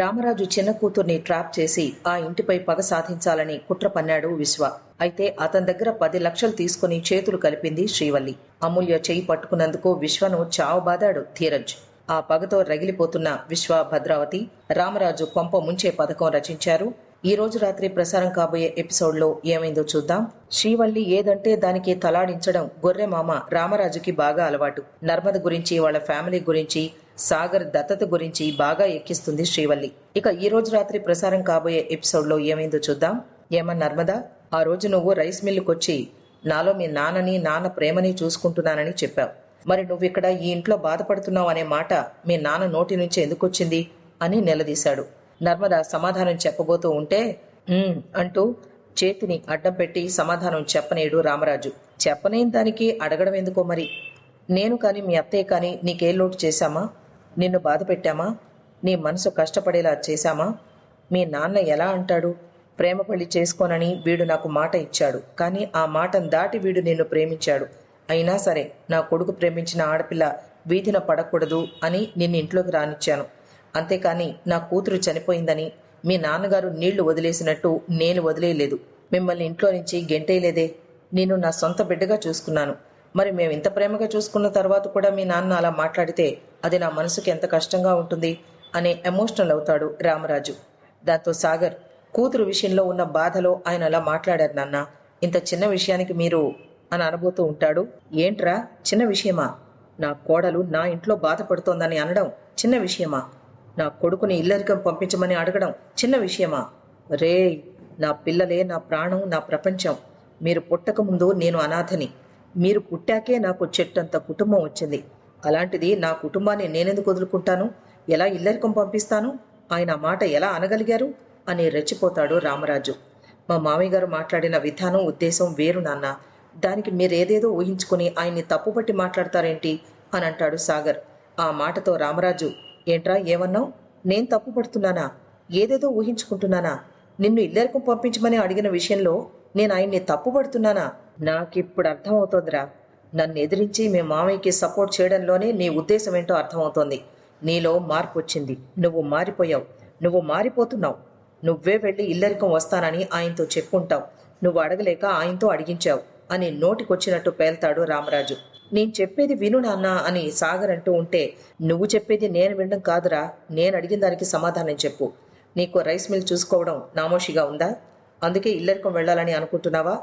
రామరాజు చిన్న కూతుర్ని ట్రాప్ చేసి ఆ ఇంటిపై పగ సాధించాలని కుట్ర పన్నాడు విశ్వ. అయితే అతని దగ్గర పది లక్షలు తీసుకుని చేతులు కలిపింది శ్రీవల్లి. అమూల్య చేయి పట్టుకున్నందుకు విశ్వను చావబాదాడు ధీరజ్. ఆ పగతో రగిలిపోతున్న విశ్వ భద్రావతి రామరాజు కొంప ముంచే పథకం రచించారు. ఈ రోజు రాత్రి ప్రసారం కాబోయే ఎపిసోడ్లో ఏమైందో చూద్దాం. శ్రీవల్లి ఏదంటే దానికి తలాడించడం గొర్రె మామ రామరాజుకి బాగా అలవాటు. నర్మద గురించి వాళ్ళ ఫ్యామిలీ గురించి సాగర్ దత్తత గురించి బాగా ఎక్కిస్తుంది శ్రీవల్లి. ఇక ఈ రోజు రాత్రి ప్రసారం కాబోయే ఎపిసోడ్లో ఏమైందో చూద్దాం. ఏమన్నా నర్మదా? ఆ రోజు నువ్వు రైస్ మిల్లుకొచ్చి నాలో మీ నాన్నని నాన్న ప్రేమని చూసుకుంటున్నానని చెప్పావు. మరి నువ్వు ఇక్కడ ఈ ఇంట్లో బాధపడుతున్నావు అనే మాట మీ నాన్న నోటి నుంచి ఎందుకు వచ్చింది అని నిలదీశాడు. నర్మద సమాధానం చెప్పబోతూ ఉంటే అంటూ చేతిని అడ్డం పెట్టి సమాధానం చెప్పనేడు రామరాజు. చెప్పనేని దానికి అడగడం ఎందుకో మరి? నేను కానీ మీ అత్తయ్య కానీ నీకే లోటు చేశామా? నిన్ను బాధ పెట్టామా? నీ మనసు కష్టపడేలా చేశామా? మీ నాన్న ఎలా అంటాడు? ప్రేమ పెళ్ళి చేసుకోనని వీడు నాకు మాట ఇచ్చాడు. కానీ ఆ మాటను దాటి వీడు నిన్ను ప్రేమించాడు. అయినా సరే నా కొడుకు ప్రేమించిన ఆడపిల్ల వీధిన పడకూడదు అని నిన్ను ఇంట్లోకి రానిచ్చాను. అంతేకాని నా కూతురు చనిపోయిందని మీ నాన్నగారు నీళ్ళు వదిలేసినట్టు నేను వదిలేయలేదు. మిమ్మల్ని ఇంట్లో నుంచి గెంటేయలేదే. నేను నా సొంత బిడ్డగా చూసుకున్నాను. మరి మేము ఇంత ప్రేమగా చూసుకున్న తర్వాత కూడా మీ నాన్న అలా మాట్లాడితే అది నా మనసుకి ఎంత కష్టంగా ఉంటుంది అని ఎమోషనల్ అవుతాడు రామరాజు. దాంతో సాగర్ కూతురు విషయంలో ఉన్న బాధలో ఆయన అలా మాట్లాడారు నాన్న. ఇంత చిన్న విషయానికి మీరు అని అనబోతూ ఉంటాడు. ఏంట్రా? చిన్న విషయమా? నా కోడలు నా ఇంట్లో బాధపడుతోందని అనడం చిన్న విషయమా? నా కొడుకుని ఇల్లరికం పంపించమని అడగడం చిన్న విషయమా? రే నా పిల్లలే నా ప్రాణం నా ప్రపంచం. మీరు పుట్టకముందు నేను అనాథని. మీరు పుట్టాకే నాకు చెట్టంత కుటుంబం వచ్చింది. అలాంటిది నా కుటుంబాన్ని నేనెందుకు వదులుకుంటాను? ఎలా ఇల్లరికం పంపిస్తాను? ఆయన మాట ఎలా అనగలిగారు? అని రెచ్చిపోతాడు రామరాజు. మా మామయ్య గారు మాట్లాడిన విధానం ఉద్దేశం వేరు నాన్న. దానికి మీరేదేదో ఊహించుకుని ఆయన్ని తప్పుపట్టి మాట్లాడతారేంటి? అని అంటాడు సాగర్. ఆ మాటతో రామరాజు ఏంట్రా ఏమన్నావు? నేను తప్పుపడుతున్నానా ఏదేదో ఊహించుకుంటున్నానా? నిన్ను ఇల్లరికం పంపించమని అడిగిన విషయంలో నేను ఆయన్ని తప్పుపడుతున్నానా నాకిప్పుడు అర్థమవుతోందిరా. నన్ను ఎదిరించి మీ మామయ్యకి సపోర్ట్ చేయడంలోనే నీ ఉద్దేశం ఏంటో అర్థమవుతోంది. నీలో మార్పు వచ్చింది నువ్వు మారిపోయావు. నువ్వు మారిపోతున్నావు. నువ్వే వెళ్ళి ఇల్లరికం వస్తానని ఆయనతో చెప్పుంటావు. నువ్వు అడగలేక ఆయనతో అడిగించావు. అని నోటికొచ్చినట్టు పేల్తాడు రామరాజు. నేను చెప్పేది విను నాన్న అని సాగర్ అంటూ ఉంటే నువ్వు చెప్పేది నేను వినడం కాదురా నేను అడిగిన దానికి సమాధానం చెప్పు. నీకు రైస్ మిల్ చూసుకోవడం నామోషిగా ఉందా? అందుకే ఇల్లరికం వెళ్ళాలని అనుకుంటున్నావా?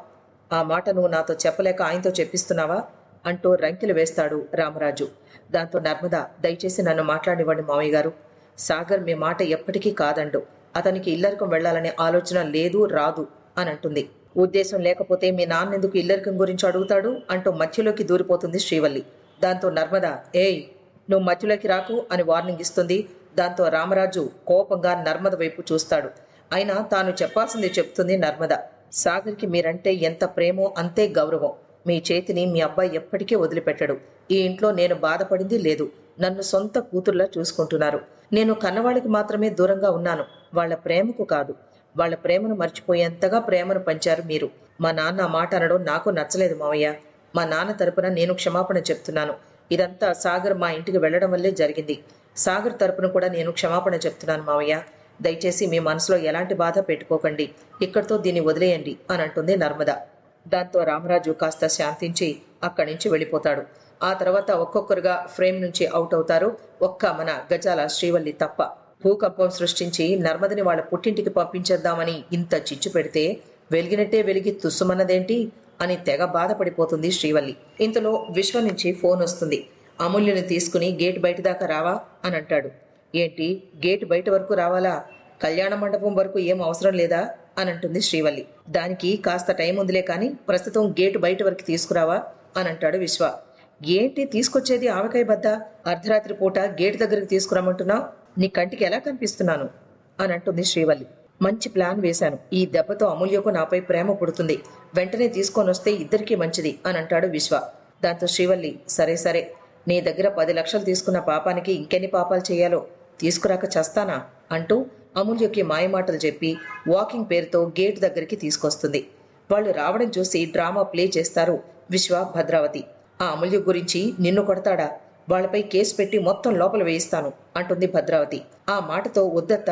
ఆ మాట నువ్వు నాతో చెప్పలేక ఆయనతో చెప్పిస్తున్నావా? అంటూ రంకెలు వేస్తాడు రామరాజు. దాంతో నర్మద దయచేసి నన్ను మాట్లాడివ్వండి మామయ్య గారు. సాగర్ మీ మాట ఎప్పటికీ కాదండు. అతనికి ఇల్లరికం వెళ్ళాలనే ఆలోచన లేదు రాదు అని అంటుంది. ఉద్దేశం లేకపోతే మీ నాన్నెందుకు ఇల్లరికం గురించి అడుగుతాడు? అంటూ మధ్యలోకి దూరిపోతుంది శ్రీవల్లి. దాంతో నర్మద ఏయ్ నువ్వు మధ్యలోకి రాకు అని వార్నింగ్ ఇస్తుంది. దాంతో రామరాజు కోపంగా నర్మద వైపు చూస్తాడు. అయినా తాను చెప్పాల్సింది చెప్తుంది నర్మద సాగర్కి మీరంటే ఎంత ప్రేమో అంతే గౌరవం. మీ చేతిని మీ అబ్బాయి ఎప్పటికీ వదిలిపెట్టడు. ఈ ఇంట్లో నేను బాధపడింది లేదు. నన్ను సొంత కూతుర్లా చూసుకుంటున్నారు. నేను కన్నవాళ్ళకి మాత్రమే దూరంగా ఉన్నాను. వాళ్ళ ప్రేమకు కాదు. వాళ్ళ ప్రేమను మర్చిపోయేంతగా ప్రేమను పంచారు మీరు. మా నాన్న మాట అనడం నాకు నచ్చలేదు మావయ్య. మా నాన్న తరపున నేను క్షమాపణ చెప్తున్నాను. ఇదంతా సాగర్ మా ఇంటికి వెళ్ళడం వల్లే జరిగింది. సాగర్ తరపున కూడా నేను క్షమాపణ చెప్తున్నాను మావయ్య. దయచేసి మీ మనసులో ఎలాంటి బాధ పెట్టుకోకండి. ఇక్కడితో దీన్ని వదిలేయండి అని అంటుంది నర్మద. దాంతో రామరాజు కాస్త శాంతించి అక్కడి నుంచి వెళ్ళిపోతాడు. ఆ తర్వాత ఒక్కొక్కరుగా ఫ్రేమ్ నుంచి అవుట్ అవుతారు. ఒక్క మన గజాల శ్రీవల్లి తప్ప. భూకంపం సృష్టించి నర్మదని వాళ్ళ పుట్టింటికి పంపించేద్దామని ఇంత చిచ్చు పెడితే వెలిగినట్టే వెలిగి తుస్సుమన్నదేంటి అని తెగ బాధపడిపోతుంది శ్రీవల్లి. ఇంతలో విశ్వ నుంచి ఫోన్ వస్తుంది. అమూల్యని తీసుకుని గేట్ బయట దాకా రావా అని అంటాడు. ఏంటి? గేట్ బయట వరకు రావాలా? కళ్యాణ మండపం వరకు ఏం అవసరం లేదా? అని అంటుంది శ్రీవల్లి. దానికి కాస్త టైం ఉందిలే కానీ ప్రస్తుతం గేటు బయట వరకు తీసుకురావా అని అంటాడు విశ్వ. ఏంటి తీసుకొచ్చేది ఆవకాయ బద్ద? అర్ధరాత్రి పూట గేటు దగ్గరికి తీసుకురామంటున్నావు నీ కంటికి ఎలా కనిపిస్తున్నాను? అని అంటుంది శ్రీవల్లి. మంచి ప్లాన్ వేశాను. ఈ దెబ్బతో అమూల్యకు నాపై ప్రేమ పుడుతుంది. వెంటనే తీసుకొని వస్తే ఇద్దరికీ మంచిది అని అంటాడు విశ్వ. దాంతో శ్రీవల్లి సరే సరే. నీ దగ్గర పది లక్షలు తీసుకున్న పాపానికి ఇంకెన్ని పాపాలు చేయాలో? తీసుకురాక చస్తానా? అంటూ అమూల్యకి మాయమాటలు చెప్పి వాకింగ్ పేరుతో గేట్ దగ్గరికి తీసుకొస్తుంది. వాళ్ళు రావడం చూసి డ్రామా ప్లే చేస్తారు విశ్వ భద్రావతి. ఆ అమూల్య గురించి నిన్ను కొడతాడా? వాళ్ళపై కేసు పెట్టి మొత్తం లోపల వేయిస్తాను అంటుంది భద్రావతి. ఆ మాటతో ఉద్దత్త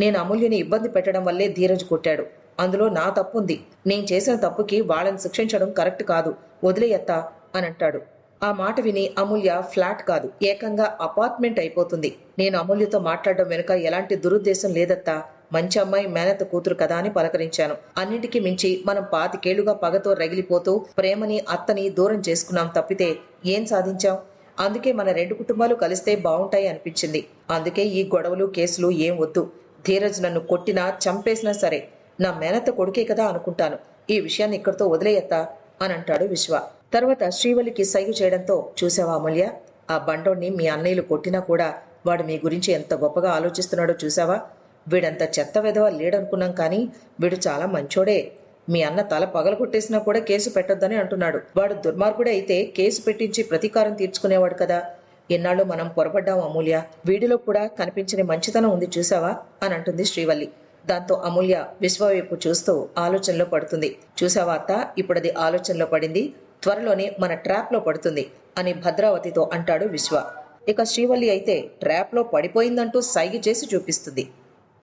నేను అమూల్యని ఇబ్బంది పెట్టడం వల్లే ధీరజ్ కొట్టాడు. అందులో నా తప్పుంది. నేను చేసిన తప్పుకి వాళ్ళని శిక్షించడం కరెక్ట్ కాదు. వదిలేయత్తా అని అంటాడు ఆ మాట విని అమూల్య ఫ్లాట్ కాదు. ఏకంగా అపార్ట్మెంట్ అయిపోతుంది. నేను అమూల్యతో మాట్లాడడం వెనుక ఎలాంటి దురుద్దేశం లేదత్తా. మంచి అమ్మాయి మేనత కూతురు కదా అని పలకరించాను. అన్నిటికీ మించి మనం పాతికేళ్ళుగా పగతో రగిలిపోతూ ప్రేమని అత్తని దూరం చేసుకున్నాం తప్పితే ఏం సాధించాం? అందుకే మన రెండు కుటుంబాలు కలిస్తే బాగుంటాయి అనిపించింది. అందుకే ఈ గొడవలు కేసులు ఏం వద్దు. ధీరజ్ నన్ను కొట్టినా చంపేసినా సరే నా మేనత్త కొడుకే కదా అనుకుంటాను. ఈ విషయాన్ని ఇక్కడితో వదిలేయత్తా అని అంటాడు విశ్వ. తర్వాత శ్రీవల్లికి సైగు చేయడంతో చూసావా అమూల్య? ఆ బండోణ్ణి మీ అన్నయ్యలు కొట్టినా కూడా వాడు మీ గురించి ఎంత గొప్పగా ఆలోచిస్తున్నాడో చూసావా? వీడంత చెత్త వెధవ లేడనుకున్నాం కానీ వీడు చాలా మంచోడే. మీ అన్న తల పగలగొట్టేసినా కూడా కేసు పెట్టొద్దని అంటున్నాడు. వాడు దుర్మార్గుడే అయితే కేసు పెట్టించి ప్రతీకారం తీర్చుకునేవాడు కదా. ఎన్నాళ్ళు మనం పొరపడ్డాం అమూల్య. వీడిలో కూడా కనిపించని మంచితనం ఉంది చూసావా? అని అంటుంది శ్రీవల్లి. దాంతో అమూల్య విశ్వ వైపు చూస్తూ ఆలోచనలో పడుతుంది. చూసావా అత్త? ఇప్పుడది ఆలోచనలో పడింది. త్వరలోనే మన ట్రాప్లో పడుతుంది అని భద్రావతితో అంటాడు విశ్వ. ఇక శ్రీవల్లి అయితే ట్రాప్లో పడిపోయిందంటూ సైగి చేసి చూపిస్తుంది.